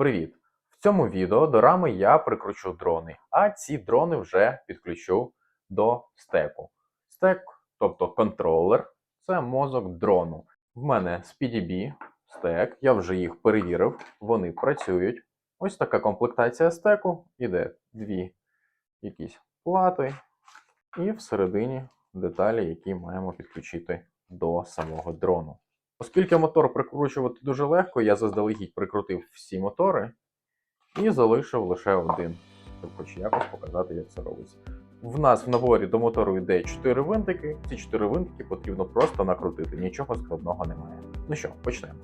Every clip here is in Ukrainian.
Привіт! В цьому відео до рами я прикручу дрони, а ці дрони вже підключу до стеку. Стек, тобто контролер, це мозок дрону. В мене з PDB стек, я вже їх перевірив, вони працюють. Ось така комплектація стеку. Іде дві якісь плати, і всередині деталі, які маємо підключити до самого дрону. Оскільки мотор прикручувати дуже легко, я заздалегідь прикрутив всі мотори і залишив лише один, щоб хоч якось показати, як це робиться. В нас в наборі до мотору йде 4 винтики. Ці 4 винтики потрібно просто накрутити, нічого складного немає. Ну що, почнемо.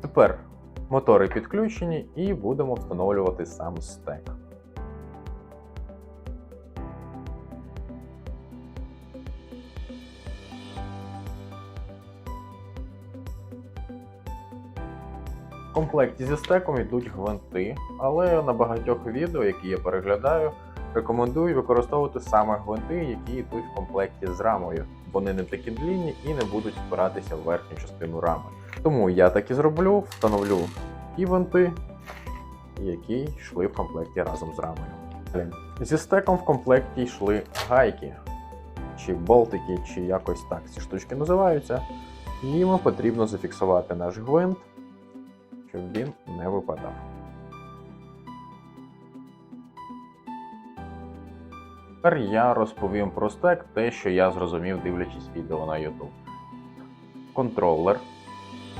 Тепер мотори підключені і будемо встановлювати сам стек. В комплекті зі стеком йдуть гвинти, але на багатьох відео, які я переглядаю, рекомендую використовувати саме гвинти, які йдуть в комплекті з рамою. Вони не такі длінні і не будуть впиратися в верхню частину рами. Тому я так і зроблю, встановлю ті винти, які йшли в комплекті разом з рамою. Зі стеком в комплекті йшли гайки, чи болтики, чи якось так ці штучки називаються. Їм потрібно зафіксувати наш гвинт, щоб він не випадав. Тепер я розповім про стек те, що я зрозумів, дивлячись відео на YouTube. Контролер,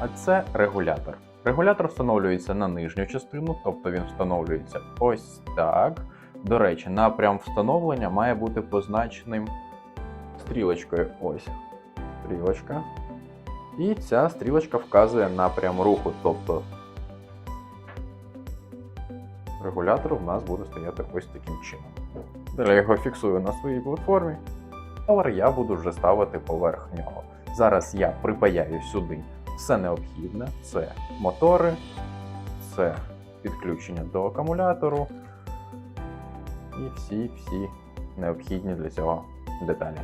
а це регулятор. Регулятор встановлюється на нижню частину, тобто він встановлюється ось так. До речі, напрям встановлення має бути позначеним стрілочкою. Ось стрілочка. І ця стрілочка вказує напрям руху, тобто регулятор в нас буде стояти ось таким чином. Далі я його фіксую на своїй платформі, але я буду вже ставити поверх нього. Зараз я припаяю сюди все необхідне: це мотори, це підключення до акумулятору і всі-всі необхідні для цього деталі.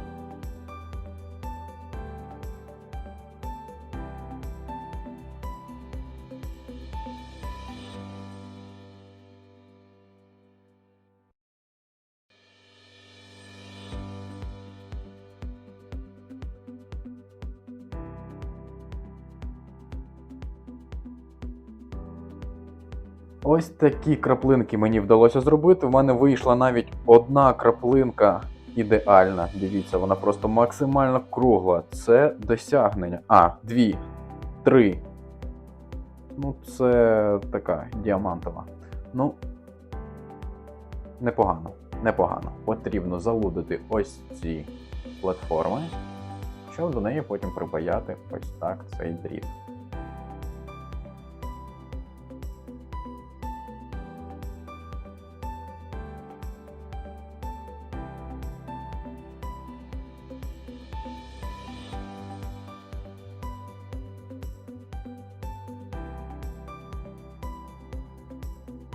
Ось такі краплинки мені вдалося зробити. В мене вийшла навіть одна краплинка ідеальна. Дивіться, вона просто максимально кругла. Це досягнення. А, дві, три. Ну, це така діамантова. Ну, непогано. Непогано. Потрібно залудити ось ці платформи, щоб до неї потім припаяти ось так цей дріт.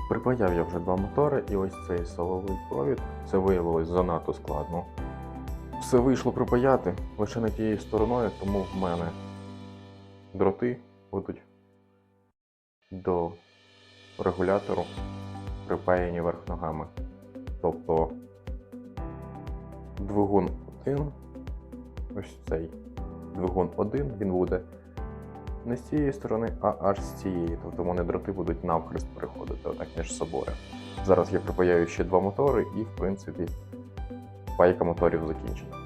Припаяв я вже два мотори, і ось цей силовий провід. Це виявилось занадто складно. Все вийшло припаяти лише не тією стороною, тому в мене дроти будуть до регулятору припаяні верх ногами. Тобто двигун 1, ось цей двигун 1, він буде не з цієї сторони, а аж з цієї. Тобто вони дроти будуть навхрест переходити отак між собою. Зараз я припаяю ще два мотори, і в принципі пайка моторів закінчена.